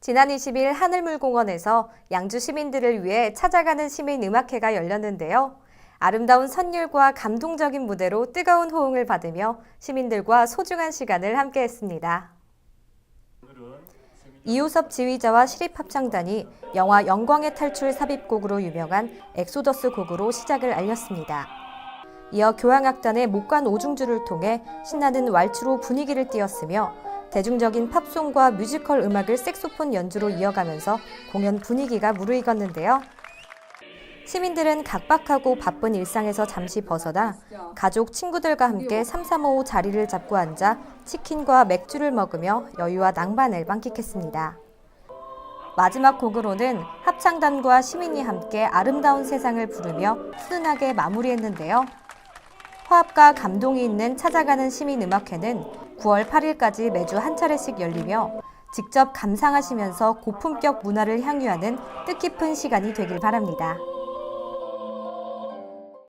지난 20일 하늘물공원에서 양주 시민들을 위해 찾아가는 시민 음악회가 열렸는데요. 아름다운 선율과 감동적인 무대로 뜨거운 호응을 받으며 시민들과 소중한 시간을 함께했습니다. 이호섭 지휘자와 시립합창단이 영화 영광의 탈출 삽입곡으로 유명한 엑소더스 곡으로 시작을 알렸습니다. 이어 교향악단의 목관 오중주를 통해 신나는 왈츠로 분위기를 띄웠으며 대중적인 팝송과 뮤지컬 음악을 색소폰 연주로 이어가면서 공연 분위기가 무르익었는데요. 시민들은 각박하고 바쁜 일상에서 잠시 벗어나 가족, 친구들과 함께 3355 자리를 잡고 앉아 치킨과 맥주를 먹으며 여유와 낭만을 만끽했습니다. 마지막 곡으로는 합창단과 시민이 함께 아름다운 세상을 부르며 훈훈하게 마무리했는데요. 화합과 감동이 있는 찾아가는 시민 음악회는 9월 8일까지 매주 한 차례씩 열리며 직접 감상하시면서 고품격 문화를 향유하는 뜻깊은 시간이 되길 바랍니다.